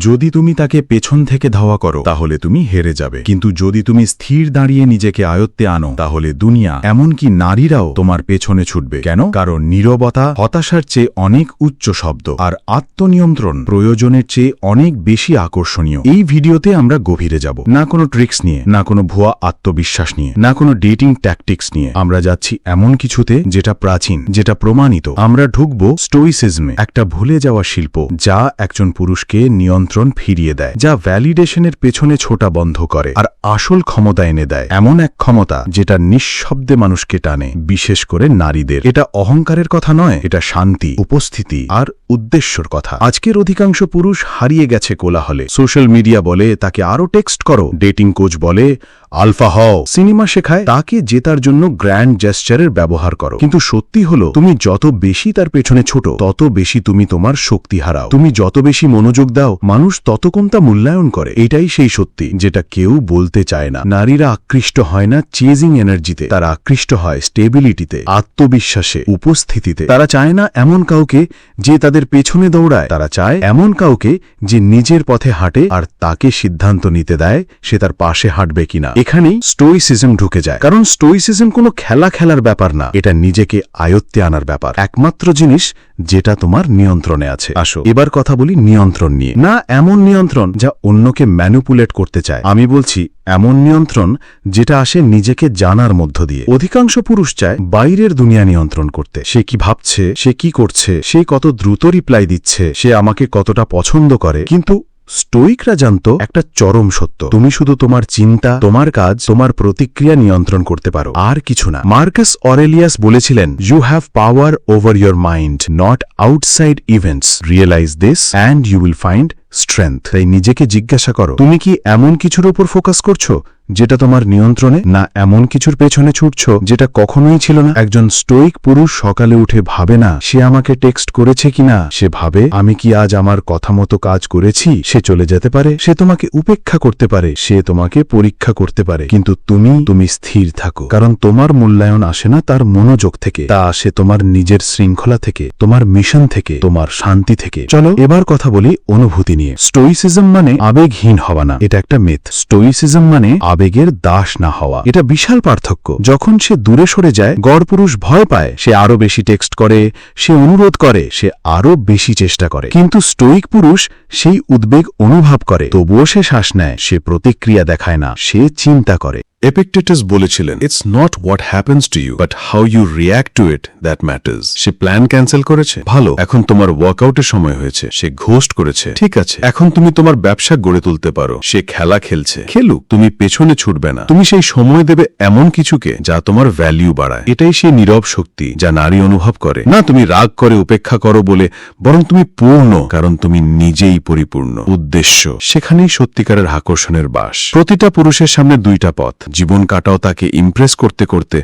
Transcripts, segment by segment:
যদি তুমি তাকে পেছন থেকে ধাওয়া করো, তাহলে তুমি হেরে যাবে। কিন্তু যদি তুমি স্থির দাঁড়িয়ে নিজেকে আয়ত্তে আনো, তাহলে দুনিয়া, এমনকি নারীরাও তোমার পেছনে ছুটবে। কেন? কারণ নীরবতা হতাশার চেয়ে অনেক উচ্চ শব্দ, আর আত্মনিয়ন্ত্রণ প্রয়োজনের চেয়ে অনেক বেশি আকর্ষণীয়। এই ভিডিওতে আমরা গভীরে যাব। না কোনো ট্রিক্স নিয়ে, না কোনো ভুয়া আত্মবিশ্বাস নিয়ে, না কোনো ডেটিং ট্যাকটিক্স নিয়ে। আমরা যাচ্ছি এমন কিছুতে যেটা প্রাচীন, যেটা প্রমাণিত। আমরা ঢুকব স্টোইসিজমে একটা ভুলে যাওয়া শিল্প, যা একজন পুরুষকে নিয়ন্ত্রণ ফিরিয়ে দেয়, যা ভ্যালিডেশনের পেছনে ছোটা বন্ধ করে আর আসল ক্ষমতা এনে দেয়। এমন এক ক্ষমতা যেটা নিঃশব্দে মানুষকে টানে, বিশেষ করে নারীদের। এটা অহংকারের কথা নয়, এটা শান্তি, উপস্থিতি আর উদ্দেশ্যর কথা। আজকের অধিকাংশ পুরুষ হারিয়ে গেছে কোলাহলে। সোশ্যাল মিডিয়া বলে, তাকে আরও টেক্সট করো। ডেটিং কোচ বলে, আলফা হও। সিনেমা শেখায়, তাকে জেতার জন্য গ্র্যান্ড জেস্টারের ব্যবহার করো। কিন্তু সত্যি হলো, তুমি যত বেশি তার পেছনে ছোট, তত বেশি তুমি তোমার শক্তি হারাও। তুমি যত বেশি মনোযোগ দাও মানুষ তত কম তা মূল্যায়ন করে। এটাই সেই সত্যি, যেটা কেউ বলতে চায় না। নারীরা আকৃষ্ট হয় না চেজিং এনার্জিতে। তারা আকৃষ্ট হয় স্টেবিলিটিতে, আত্মবিশ্বাসে, উপস্থিতিতে। তারা চায় না এমন কাউকে যে তাদের পেছনে দৌড়ায়। তারা চায় এমন কাউকে যে নিজের পথে হাঁটে আর তাকে সিদ্ধান্ত নিতে দেয় সে তার পাশে হাঁটবে কিনা। এখানেই স্টোইসিজম ঢুকে যায়। কারণ স্টোইসিজম কোনো খেলা খেলার ব্যাপার না। এটা নিজেকে আয়ত্তে আনার ব্যাপার। একমাত্র জিনিস যেটা তোমার নিয়ন্ত্রণে আছে। আসো, এবার কথা বলি নিয়ন্ত্রণ নিয়ে। না এমন নিয়ন্ত্রণ যা অন্যকে ম্যানুপুলেট করতে চায়। আমি বলছি, এমন নিয়ন্ত্রণ যেটা আসে নিজেকে জানার মধ্য দিয়ে। অধিকাংশ পুরুষ চায় বাইরের দুনিয়া নিয়ন্ত্রণ করতে। সে কি ভাবছে? সে কি করছে? সে কত দ্রুত রিপ্লাই দিচ্ছে? সে আমাকে কতটা পছন্দ করে? কিন্তু স্টোইকরা জানত, একটা চরম সত্য। তুমি শুধু তোমার চিন্তা, তোমার কাজ, তোমার প্রতিক্রিয়া নিয়ন্ত্রণ করতে পারো। আর কিছু না। মার্কাস অরেলিয়াস বলেছিলেন you have power over your mind not outside events realise this and you will find strength তাই নিজেকে জিজ্ঞাসা করো তুমি কি এমন কিছুর উপর ফোকাস করছ? যেটা তোমার নিয়ন্ত্রণে না এমন কিছুর পেছনে ছুটছ যেটা কখনোই ছিল না? একজন স্টোইক পুরুষ সকালে উঠে ভাবে না, সে আমাকে টেক্সট করেছে কিনা? সে ভাবে, আমি কি আজ আমার কথা মতো কাজ করেছি? সে চলে যেতে পারে? সে তোমাকে উপেক্ষা করতে পারে? সে তোমাকে পরীক্ষা করতে পারে। কিন্তু তুমি তুমি স্থির থাকো। কারণ তোমার মূল্যায়ন আসে না তার মনোযোগ থেকে। তা আসে তোমার নিজের শৃঙ্খলা থেকে, তোমার মিশন থেকে, তোমার শান্তি থেকে। চলো, এবার কথা বলি অনুভূতি নিয়ে। স্টোইসিজম মানে আবেগহীন হওয়া না। এটা একটা মেথ স্টোইসিজম মানে আবেগের দাস না হওয়া। এটা বিশাল পার্থক্য। যখন সে দূরে সরে যায়, গড়পুরুষ ভয় পায়, সে আরও বেশি টেক্সট করে, সে অনুরোধ করে, সে আরও বেশি চেষ্টা করে। কিন্তু স্টোইক পুরুষ সেই উদ্বেগ অনুভব করে, তবুও সে শ্বাস নেয়, সে প্রতিক্রিয়া দেখায় না, সে চিন্তা করে। এপিকটেটাস বলেছিলেন it's not what happens to you but how you react to it that matters say plan cancel করেছে। ভালো, এখন তোমার ওয়ার্কআউটের সময় হয়েছে। সে ঘোস্ট করেছে। ঠিক আছে, এখন তুমি তোমার ব্যবসা গড়ে তুলতে পারো। সে খেলা খেলছে। খেলুক, তুমি পেছনে ছুটবে না। তুমি সেই সময় দেবে এমন কিছুকে যা তোমার ভ্যালিউ বাড়ায়। এটাই সেই নীরব শক্তি যা নারী অনুভব করে। না, তুমি রাগ করে উপেক্ষা করো বলে, বরং তুমি পূর্ণ, কারণ তুমি নিজেই পরিপূর্ণ। উদ্দেশ্য, সেখানেই সত্যিকারের আকর্ষণের বাস। প্রতিটা পুরুষের সামনে দুইটা পথ। জীবন কাটাও তাকে ইমপ্রেস করতে করতে,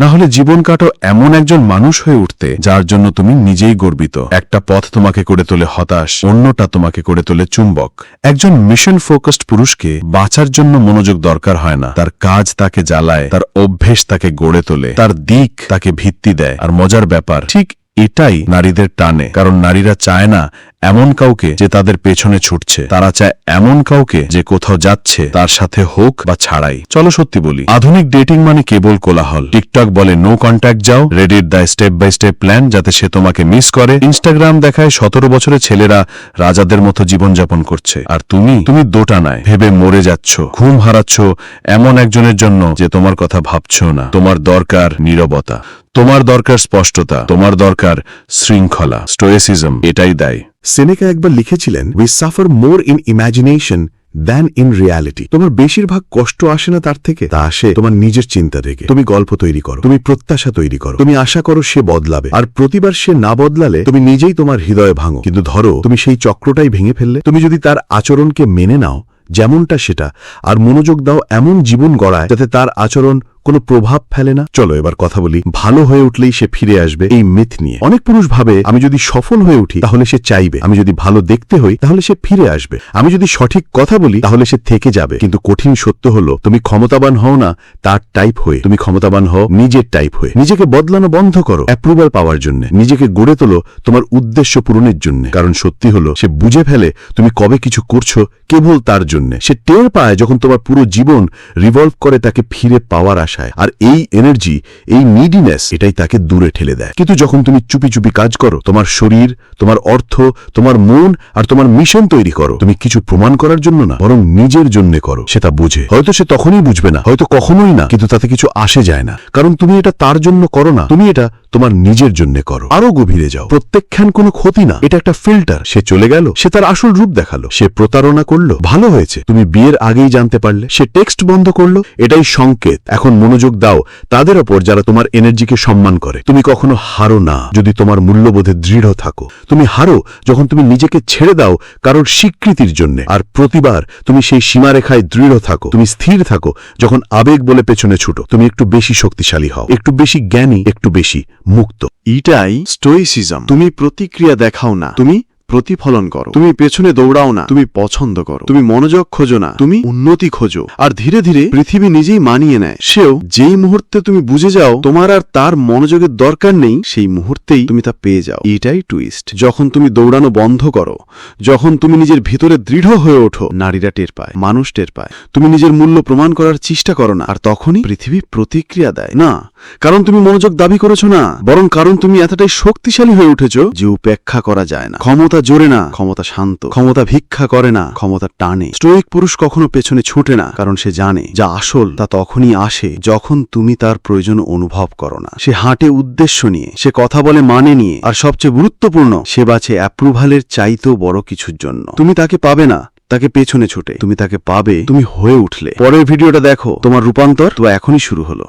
না হলে জীবন কাটাও এমন একজন মানুষ হয়ে উঠতে, যার জন্য তুমি নিজেই গর্বিত। একটা পথ তোমাকে করে তোলে হতাশ, অন্যটা তোমাকে করে তোলে চুম্বক। একজন মিশন ফোকাসড পুরুষকে বাঁচার জন্য মনোযোগ দরকার হয় না। তার কাজ তাকে জ্বালায়, তার অভ্যেস তাকে গড়ে তোলে, তার দিক তাকে ভিত্তি দেয়। আর মজার ব্যাপার, ঠিক এটাই নারীদের টানে। কারণ নারীরা চায় না এমন কাউকে যে তাদের পেছনে ছুটছে। তারা চায় এমন কাউকে যে কোথাও যাচ্ছে, তার সাথে হোক বা ছাড়াই। চলো সত্যি বলি, আধুনিক ডেটিং মানে কেবল কোলাহল। টিকটক বলে নো কন্ট্যাক্ট যাও রেডিট দেয় স্টেপ বাই স্টেপ প্ল্যান যাতে সে তোমাকে মিস করে। ইনস্টাগ্রাম দেখায় সতেরো বছরের ছেলেরা রাজাদের মতো জীবনযাপন করছে। আর তুমি তুমি দোটা দোটানায় ভেবে মরে যাচ্ছ, ঘুম হারাচ্ছ এমন একজনের জন্য যে তোমার কথা ভাবছ না। তোমার দরকার নীরবতা, তোমার দরকার স্পষ্টতা, তোমার দরকার শৃঙ্খলা। স্টোয়েসিজম এটাই দেয়। সেনেকা একবার লিখেছিলেন we suffer more in imagination than in reality তোমার বেশিরভাগ কষ্ট আসে না তার থেকে? তা আসে তোমার নিজের চিন্তা থেকে। তুমি গল্প তৈরি করো, তুমি প্রত্যাশা তৈরি করো, তুমি আশা করো সে বদলাবে। আর প্রতিবার সে না বদলালে তুমি নিজেই তোমার হৃদয়ে ভাঙো। কিন্তু ধরো, তুমি সেই চক্রটাই ভেঙে ফেললে। তুমি যদি তার আচরণকে মেনে নাও, যেমনটা সেটা, আর মনোযোগ দাও এমন জীবন গড়ায়, যাতে তার আচরণ কোনো প্রভাব ফেলে না। চলো এবার কথা বলি। ভালো হয়ে উঠলেই সে ফিরে আসবে এই মিথ নিয়ে। অনেক পুরুষ ভাবে, আমি যদি সফল হয়ে উঠি, তাহলে সে চাইবে। আমি যদি ভালো দেখতে হই, তাহলে সে ফিরে আসবে। আমি যদি সঠিক কথা বলি, তাহলে সে থেকে যাবে। কিন্তু কঠিন সত্য হলো, তুমি ক্ষমতাবান হও না, তার টাইপ হয়ে। তুমি ক্ষমতাবান হও নিজের টাইপ হয়ে। নিজেকে বদলানো বন্ধ করো অ্যাপ্রুভাল পাওয়ার জন্য। নিজেকে গড়ে তোলো তোমার উদ্দেশ্য পূরণের জন্য। কারণ সত্যি হলো, সে বুঝে ফেলে তুমি কবে কিছু করছ, কেবল তার জন্য। সে টের পায় যখন তোমার পুরো জীবন রিভলভ করে তাকে ফিরে পাওয়ার আশায় আর এই এনার্জি এই নিডিনেস এটাই তাকে দূরে ঠেলে দেয়। কিন্তু যখন তুমি চুপি চুপি কাজ করো, তোমার শরীর, তোমার অর্থ, তোমার মন আর তোমার মিশন তৈরি করো, তুমি কিছু প্রমাণ করার জন্য না, বরং নিজের জন্য করো। সেটা বুঝে। হয়তো সে তখনই বুঝবে না, হয়তো কখনোই না, কিন্তু তাতে কিছু আসে যায় না। কারণ তুমি এটা তার জন্য করো না, তুমি এটা তোমার নিজের জন্য করো। আরও গভীরে যাও। প্রত্যেকক্ষণ কোনো ক্ষতি না। এটা একটা ফিল্টার সে চলে গেল। সে তার আসল রূপ দেখাল। সে প্রতারণা করল। ভালো হয়েছে। তুমি বিয়ের আগেই জানতে পারলে। সে টেক্সট বন্ধ করল। এটাই সংকেত। এখন মনোযোগ দাও। তাদের ওপর যারা তোমার এনার্জিকে সম্মান করে। তুমি কখনো হারো না, যদি তোমার মূল্যবোধে দৃঢ় থাকো। তুমি হারো যখন তুমি নিজেকে ছেড়ে দাও কারোর স্বীকৃতির জন্য। আর প্রতিবার তুমি সেই সীমারেখায় দৃঢ় থাকো। তুমি স্থির থাকো যখন আবেগ বলে পেছনে ছুটো। তুমি একটু বেশি শক্তিশালী হও। একটু বেশি জ্ঞানী, একটু বেশি মুক্ত। এটাই স্টোইসিজম তুমি প্রতিক্রিয়া দেখাও না। তুমি প্রতিফলন করো। তুমি পেছনে দৌড়াও না, তুমি পছন্দ করো। তুমি মনোযোগ খোঁজো না, তুমি উন্নতি খোঁজো। আর ধীরে ধীরে পৃথিবী নিজেই মানিয়ে নেয়। সেও যেই মুহূর্তে তুমি বুঝে যাও, তোমার আর তার মনোযোগের দরকার নেই, সেই মুহূর্তেই তুমি তা পেয়ে যাও। এটাই টুইস্ট যখন তুমি দৌড়ানো বন্ধ করো, যখন তুমি নিজের ভিতরে দৃঢ় হয়ে ওঠো, নারীরা টের পায়, মানুষ টের পায়। তুমি নিজের মূল্য প্রমাণ করার চেষ্টা করো না, আর তখনই পৃথিবী প্রতিক্রিয়া দেয়। না, কারণ তুমি মনোযোগ দাবি করেছ না, বরং কারণ তুমি এতটাই শক্তিশালী হয়ে উঠেছো যে উপেক্ষা করা যায় না। ক্ষমতা জোরে না। ক্ষমতা শান্ত। ক্ষমতা ভিক্ষা করে না। ক্ষমতা টানে। স্টোইক পুরুষ কখনো পেছনে ছুটে না, কারণ সে জানে, যা আসল তা তখনই আসে যখন তুমি তার প্রয়োজন অনুভব করো না। সে হাঁটে উদ্দেশ্য নিয়ে, সে কথা বলে মানে নিয়ে, আর সবচেয়ে গুরুত্বপূর্ণ, সে বাছে অ্যাপ্রুভালের চাইতেও বড় কিছুর জন্য। তুমি তাকে পাবে না, তাকে পেছনে ছুটে। তুমি তাকে পাবে, তুমি হয়ে উঠলে। পরের ভিডিওটা দেখো। তোমার রূপান্তর? তো এখনই শুরু হলো।